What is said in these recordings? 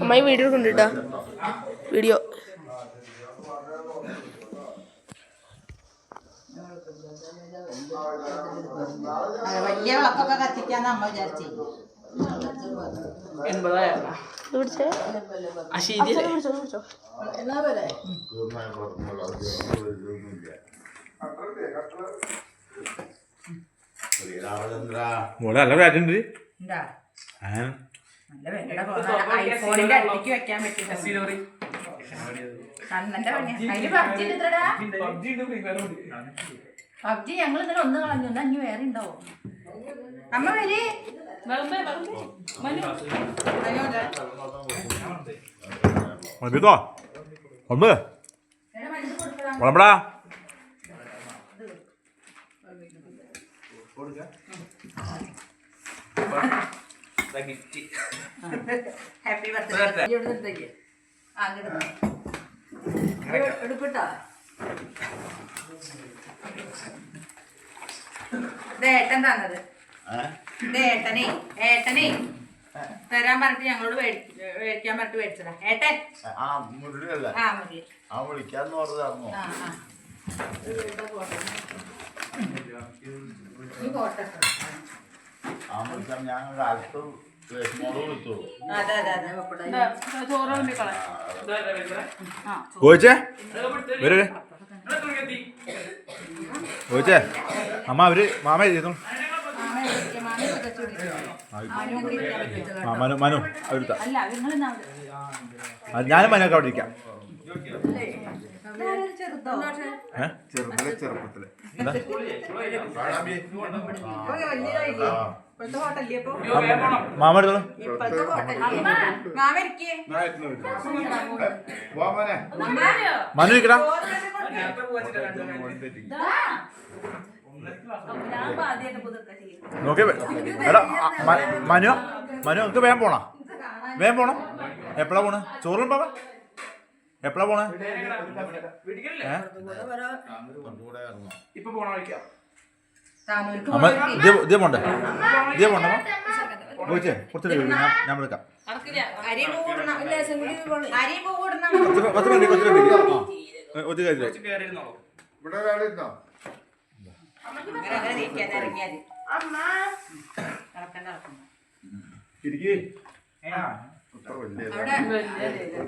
അമ്മായി video കൊണ്ടിട്ടാ video. വലിയ വിളക്കൊക്കെ കത്തിക്കാന്ന് അമ്മ വിചാരിച്ചേ. മോളെ നല്ല കാറ്റുണ്ട് ഉണ്ടാ നല്ല വിലയുടെ. ഐഫോണിന്റെ അടുത്തേക്ക് വെക്കാൻ പറ്റില്ല പബ്ജി ഞങ്ങൾ ഇന്നലെ ഒന്ന് കളഞ്ഞു. എന്നാ അഞ്ഞു വേറെ ഉണ്ടാവോ അമ്മ വരി. മതിട്ടോ ഒന്ന് വളമ്പടാ. ഗിഫ്റ്റ് ഹാപ്പി ബർത്ത്ഡേ എടുപ്പിട്ടോ? ഇത് ഏട്ടൻ തന്നത്. ഏട്ടനെ ഏട്ടനെ. തരാൻ പറഞ്ഞിട്ട് ഞങ്ങളോട് മേടി- മേടിക്കാൻ പറഞ്ഞിട്ട് മേടിച്ചതാ. ഏട്ടൻ? ആ മുരളിയല്ല ആ മതി. ആ വിളിക്കാന്ന് പറഞ്ഞതാണോ? ആ ആ. ആ ഞാൻ വരൂ. അമ്മ അവർ മാമ ചെയ്തു മനു മനു അവരുത്ത ഞാനും മനൊക്കെ അവിടെ ഇരിക്കാം ചെറുതോ ഏ ചെറുപ്പത്തിലെ ചെറുപ്പത്തിൽ എന്താ ഇപ്പോഴത്തെ ഫോട്ടോ അല്ലേ ഇപ്പൊ മാമ എടുത്തോളൂ ഇപ്പോഴത്തെ ഫോട്ടോ മാമ ഇരിക്കേ. പോവാനെ മനു. നോക്കി എടാ മനു മനു നമുക്ക് വേഗം പോണോ? വേഗം പോണോ? എപ്പോഴാ പോണേ? ചോറും പാപ്പ എപ്പോഴാ പോണേ? അമ്മ ഇതേ ഇതേ പോണ്ടേ? ഇതേ പോണ്ടേ ചോദിച്ചേ കുറച്ച് ഞാൻ ഞാൻ വിളിക്കാം. പത്ത് മിനിറ്റ് കുറച്ച് മിനിറ്റ്. ആ ഇവിടെ ഒരാളിരുന്നോ ഇരിക്കേ.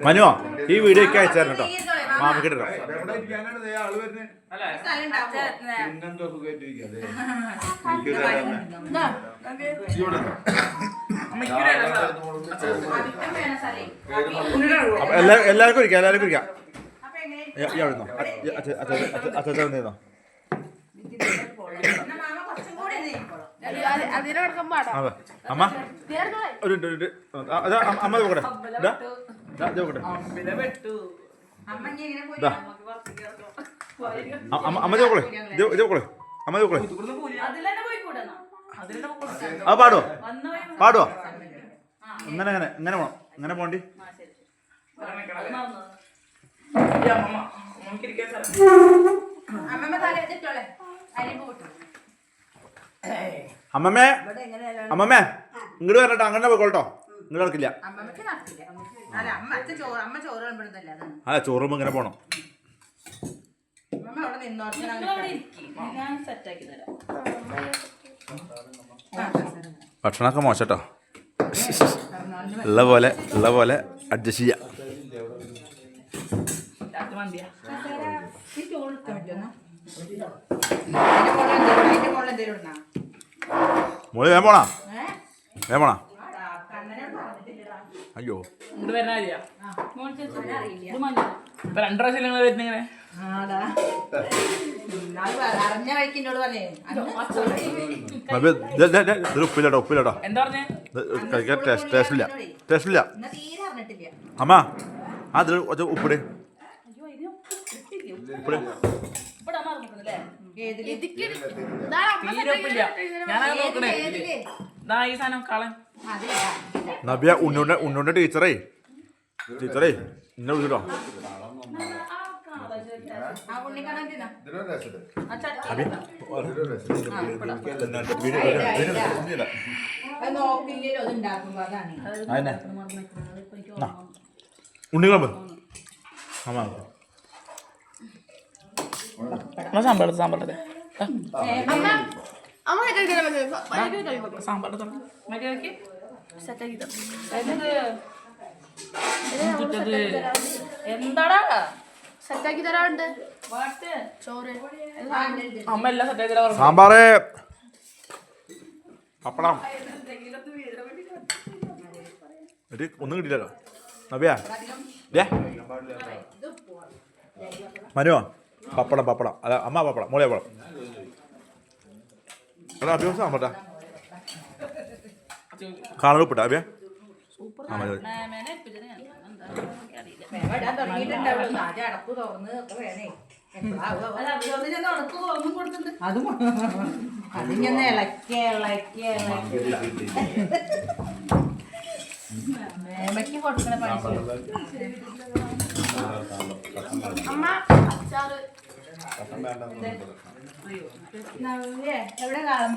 മനുവോ ഈ വീഡിയോ ഒക്കെ അയച്ചു തരണം കേട്ടോ മാമക്ക് എല്ലാവർക്കും എവിടെ ഇരിക്കാനാണ് ദേ അച്ഛനോ സ്ഥലം അമ്മ? അങ്ങനെ അങ്ങനെ അത് പാടുവോ? വന്ന വഴി പാടുവോ? ഇങ്ങനെ ഇങ്ങനെ ഇങ്ങനെ പോണം. ഇങ്ങനെ പോണ്ടി. അമ്മ അമ്മമ്മ തല വെച്ചിട്ടോളെ അരി പോട്ടു. അമ്മമ്മേ അമ്മമ്മേ ഇങ്ങോട്ട് വരട്ടോ അങ്ങനെ പോയിക്കോട്ടോ ഇങ്ങോട്ട് നടക്കില്ല. അമ്മമ്മക്ക് നടത്തില്ല അല്ല അമ്മ അച്ഛൻ അമ്മ ചോറ് ഇങ്ങനെ പോണം. ഭക്ഷണമൊക്കെ മോശട്ടോ. ഉള്ള പോലെ ഉള്ള പോലെ അഡ്ജസ്റ്റ് ചെയ്യാം. ഈ ചോറ് എടുക്കാൻ പറ്റുമോ? വേ? മോൾ വേഗം പോണാ. വേ പോണാ. അയ്യോ. ഇങ്ങോട്ട് ഇപ്പൊ രണ്ടു പ്രാവശ്യം നിങ്ങൾ വരുന്ന ഇങ്ങനെ. ഉപ്പില്ലട്ടോ ഉപ്പില്ലട്ടോ ഇത് കഴിക്കാൻ ടേസ്റ്റില്ല ടേസ്റ്റില്ല ടേസ്റ്റ് ഇല്ല. ഇന്ന് തീരെ അറിഞ്ഞിട്ടില്ല. അമ്മ കുറച്ച് ഉപ്പിട്. ഉപ്പിട്. നബിയ ഉണ്ണുണ്ട ഉണ്ണുണ്ട ടീച്ചറേ. ടീച്ചറേ ഇന്നെ വിളിച്ചിട്ടോ? ആ ഉണ്ണിക്കണ്ണൻ തിന്നാ. ഇതിനൊരു രസമുണ്ട് ആ ചട്ടി. നബി അത് നോക്കില്ലല്ലോ അത് ഉണ്ടാക്കുമ്പോ അതാണ് അതന്നെ ഉണ്ണിക്കുളമ്പ് അമ്മ എന്നാ സാമ്പാർ എടുത്ത്? സാമ്പാർ സാമ്പാർ എന്താടാ? സെറ്റാക്കി തരാറുണ്ട്. അമ്മ എല്ലാം സാമ്പാറ്. പപ്പടം. ഒന്നും കിട്ടിയില്ലല്ലോ. നവ്യ. മനുവോ പപ്പടം പപ്പടം. അല്ല അമ്മ പപ്പടം മോളെ പപ്പടം. എടാ അഭ്യാസം സാമ്പാട്ടാ കാണുപ്പിട്ട അഭ്യ ആ മതി അതിങ്ങനെ ഇളക്കി ഇളക്കി ഇളക്കി. മേമയ്ക്ക് കൊടുക്കണ പണി അമ്മ അച്ചാറ്. എവിടെ കാളം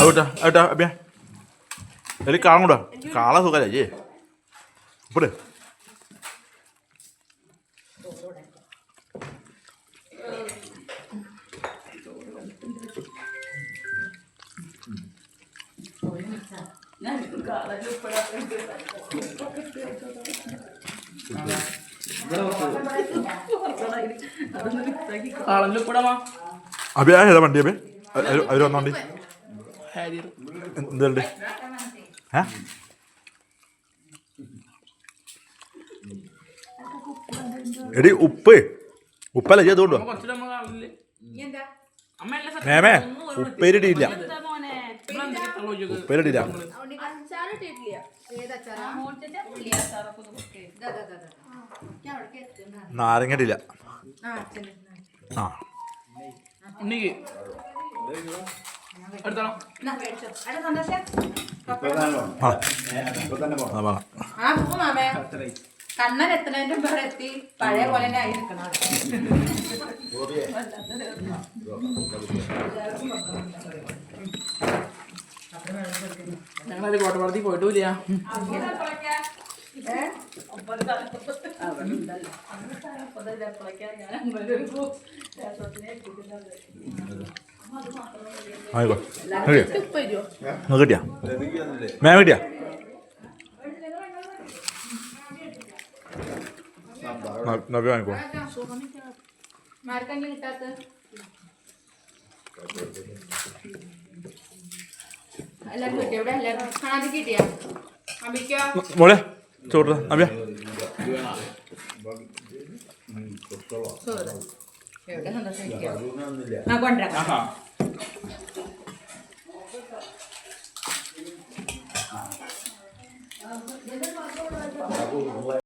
അവിടെ അവിട്ടാ അഭ്യ. എടി കാളം കൂടാ കാള സുഖല്ലേ ഏ ഇപ്പട്. അഭ്യ ഏതാ വണ്ടി അഭ്യ അവർ വന്നോണ്ടി എന്തുണ്ട് ഏ? എടി ഉപ്പ്. ഉപ്പല്ല ചെയ്ത് കൊണ്ടോ മേമേ ഉപ്പേരിടിയില്ല? ഉപ്പേരിടിയില്ല. ആ പോ മാമേ. കണ്ണൻ എത്തുന്നതിന്റെ അവിടെ എത്തി. പഴയ പോലെ തന്നെ ആയി നിൽക്കണം അവിടെ. ഞങ്ങളത് കോട്ടപ്പാടത്തി പോയിട്ടില്ല. കിട്ടിയാ? നിങ്ങൾക്ക് കിട്ടിയാ? നവ്യ വാങ്ങിക്കോ. കിട്ടാത്ത മോളെ ചോറ്. അബിയ കൊണ്ടുവരാം.